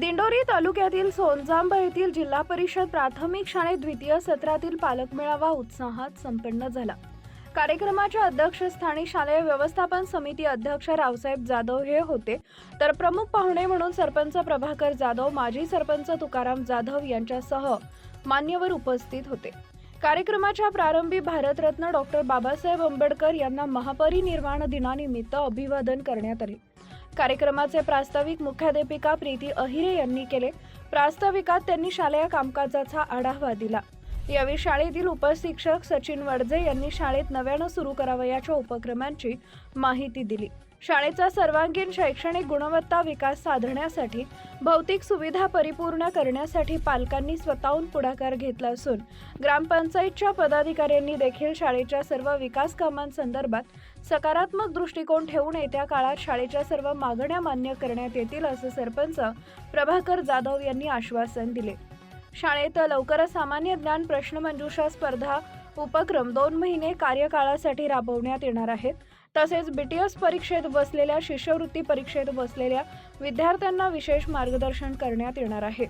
दिंडोरी तालुक्यातील सोनजांबा येथील जिल्हा परिषद प्राथमिक शाळेत द्वितीय सत्रातील पालक मेळावा उत्साहात संपन्न झाला. कार्यक्रमाच्या अध्यक्षस्थानी शालेय व्यवस्थापन समिती अध्यक्ष रावसाहेब जाधव हे होते. तर प्रमुख पाहुणे म्हणून सरपंच प्रभाकर जाधव माजी सरपंच तुकाराम जाधव यांच्यासह मान्यवर उपस्थित होते. कार्यक्रमाच्या प्रारंभी भारतरत्न डॉक्टर बाबासाहेब आंबेडकर यांना महापरिनिर्वाण दिनानिमित्त अभिवादन करण्यात आले. कार्यक्रमाचे प्रास्ताविक मुख्याध्यापिका प्रीती अहिरे यांनी केले. प्रास्ताविकात त्यांनी शालेय कामकाजाचा आढावा दिला. यावेळी शाळेतील उपशिक्षक सचिन वडजे यांनी शाळेत नव्यानं सुरू करावयाच्या उपक्रमांची माहिती दिली. शाळेचा सर्वांगीण शैक्षणिक गुणवत्ता विकास साधण्यासाठी भौतिक सुविधा परिपूर्ण करण्यासाठी पालकांनी स्वतःहून पुढाकार घेतला असून ग्रामपंचायतच्या पदाधिकाऱ्यांनी देखील शाळेच्या सर्व विकास कामांसंदर्भात सकारात्मक दृष्टिकोन ठेवून येत्या काळात शाळेच्या सर्व मागण्या मान्य करण्यात येतील असं सरपंच प्रभाकर जाधव यांनी आश्वासन दिले. शाळेत लवकरच सामान्य ज्ञान प्रश्नमंजुषा स्पर्धा उपक्रम दोन महिने कार्यकाळासाठी राबवण्यात येणार आहेत. तसेच बीटीएस परीक्षेत बसलेल्या शिष्यवृत्ती परीक्षेत बसलेल्या विद्यार्थ्यांना विशेष मार्गदर्शन करण्यात येणार आहे.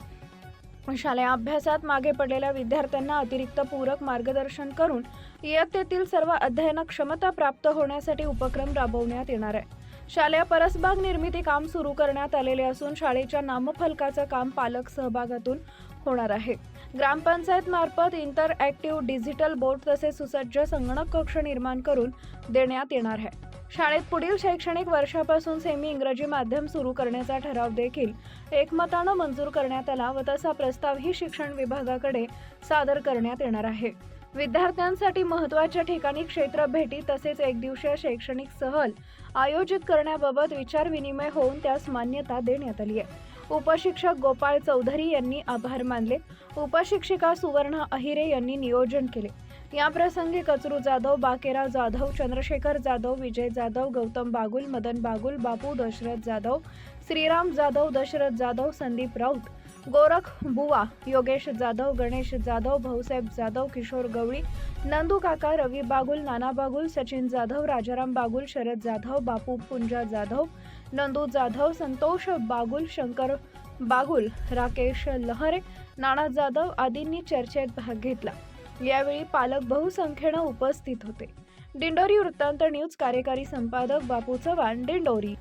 शालेय अभ्यासात मागे पडलेल्या विद्यार्थ्यांना अतिरिक्त पूरक मार्गदर्शन करून इयत्तेतील सर्व अध्ययन क्षमता प्राप्त होण्यासाठी उपक्रम राबवण्यात येणार आहे. शालेय परसबाग निर्मिती काम सुरू करण्यात आलेले असून शाळेच्या नामफलकाचं काम पालक सहभागातून होणार आहे. ग्रामपंचायत मार्फत इंटर ॲक्टिव्ह डिजिटल बोर्ड तसेच सुसज्ज संगणक कक्ष निर्माण करून देण्यात येणार आहे. शाळेत पुढील शैक्षणिक वर्षापासून सेमी इंग्रजी माध्यम सुरू करण्याचा ठराव देखील एकमतानं मंजूर करण्यात आला व तसा प्रस्तावही शिक्षण विभागाकडे सादर करण्यात येणार आहे. विद्यार्थ्यांसाठी महत्त्वाच्या ठिकाणी क्षेत्र भेटी तसेच एक दिवसीय शैक्षणिक सहल आयोजित करण्याबाबत विचारविनिमय होऊन त्यास मान्यता देण्यात आली आहे. उपशिक्षक गोपाळ चौधरी यांनी आभार मानले. उपशिक्षिका सुवर्णा अहिरे यांनी नियोजन केले. याप्रसंगी कचरू जाधव बाकेरा जाधव चंद्रशेखर जाधव विजय जाधव गौतम बागुल मदन बागुल बापू दशरथ जाधव श्रीराम जाधव दशरथ जाधव संदीप राऊत गोरख बुवा योगेश जाधव गणेश जाधव भाऊसाहेब जाधव किशोर गवळी नंदू काका रवी बागुल नाना बागुल सचिन जाधव राजाराम बागुल शरद जाधव बापू पुंजा जाधव नंदू जाधव संतोष बागुल शंकर बागुल राकेश लहरे नाना जाधव आदींनी चर्चेत भाग घेतला. यावेळी पालक बहुसंख्येनं उपस्थित होते. दिंडोरी वृत्तांत न्यूज कार्यकारी संपादक बापू चव्हाण दिंडोरी